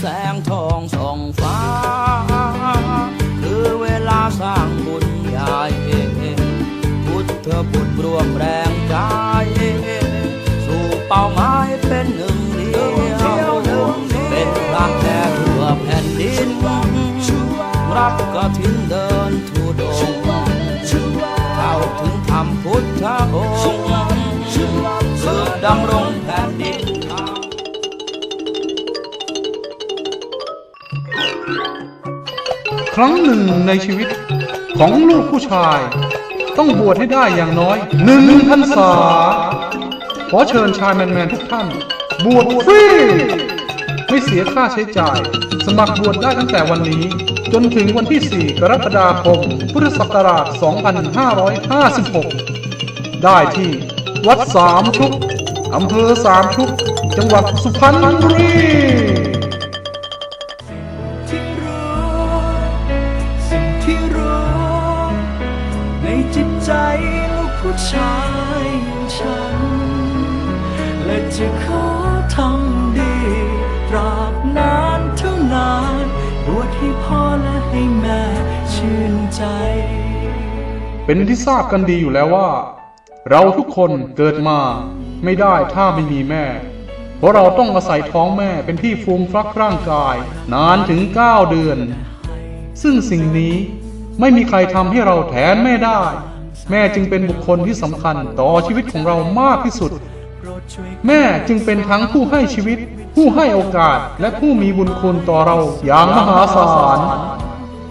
แสงทองส่องฟ้า คือเวลาสร้างบุญใหญ่พุทธบุตรรวมแรงใจ สู่เป้าหมายเป็นหนึ่งเดียว เป็นพลังแท้ทั่วแผ่นดิน รับกฐินเดินทุดงเข้าถึงธรรมพุทธองค์สืบดำรง ครั้งหนึ่งในชีวิตของลูกผู้ชาย ต้องบวชให้ได้อย่างน้อยหนึ่งพรรษา ขอเชิญชายแมนๆทุกท่าน บวชฟรีไม่เสียค่าใช้จ่าย สมัครบวชได้ตั้งแต่วันนี้ จนถึงวันที่ 4 กรกฎาคม พุทธศักราช 2556 ได้ที่วัดสามชุกอำเภอสามชุก จังหวัดสุพรรณบุรี จิตใจลูกผู้ชายอย่างฉัน และจะขอทำดีตราบนานเท่านานบวชให้พ่อและให้แม่ชื่นใจ เป็นที่ทราบกันดีอยู่แล้วว่า เราทุกคนเกิดมาไม่ได้ถ้าไม่มีแม่ เพราะเราต้องอาศัยท้องแม่เป็นที่ฟูมฟักร่างกาย นานถึง 9 เดือน ซึ่งสิ่งนี้ ไม่มีใครทำให้เราแทนแม่ได้ แม่จึงเป็นบุคคลที่สำคัญต่อชีวิตของเรามากที่สุด แม่จึงเป็นทั้งผู้ให้ชีวิต ผู้ให้โอกาสและผู้มีบุญคุณต่อเราอย่างมหาศาล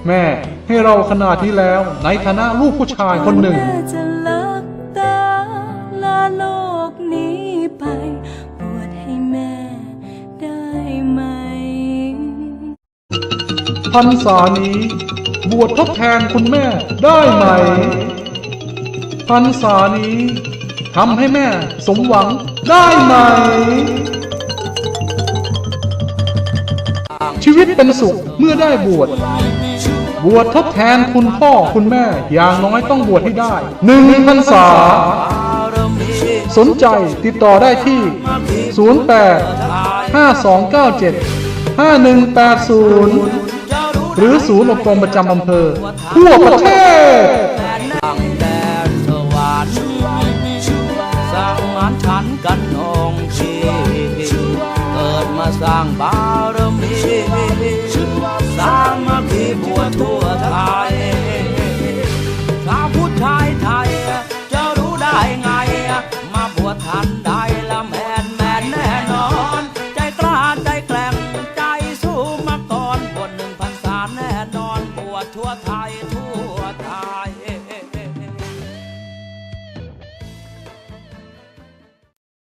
แม่ให้เราขนาดนี้แล้วในฐานะลูกผู้ชายคนหนึ่งแม่จะลับตาลาโลกนี้ไปบวชให้แม่ได้ไหมพรรษานี้ บวชทดแทนคุณแม่ได้ไหมพรรษานี้ทำให้แม่สมหวังได้ไหม ชีวิตเป็นสุขเมื่อได้บวชบวชทดแทนคุณพ่อคุณแม่ อย่างน้อยต้องบวชให้ได้หนึ่งพรรษา สนใจติดต่อได้ที่ 08 5297 5180 หรือศูนย์อบรมประจำอำเภอ ทั่วประเทศสร้างมันฉันกันองชีเกิดมาสร้างบารมีสร้างมาคีบัวทั่วไทยชาวพุทธไทยไทยจะรู้ได้ไง มาบวชทันไ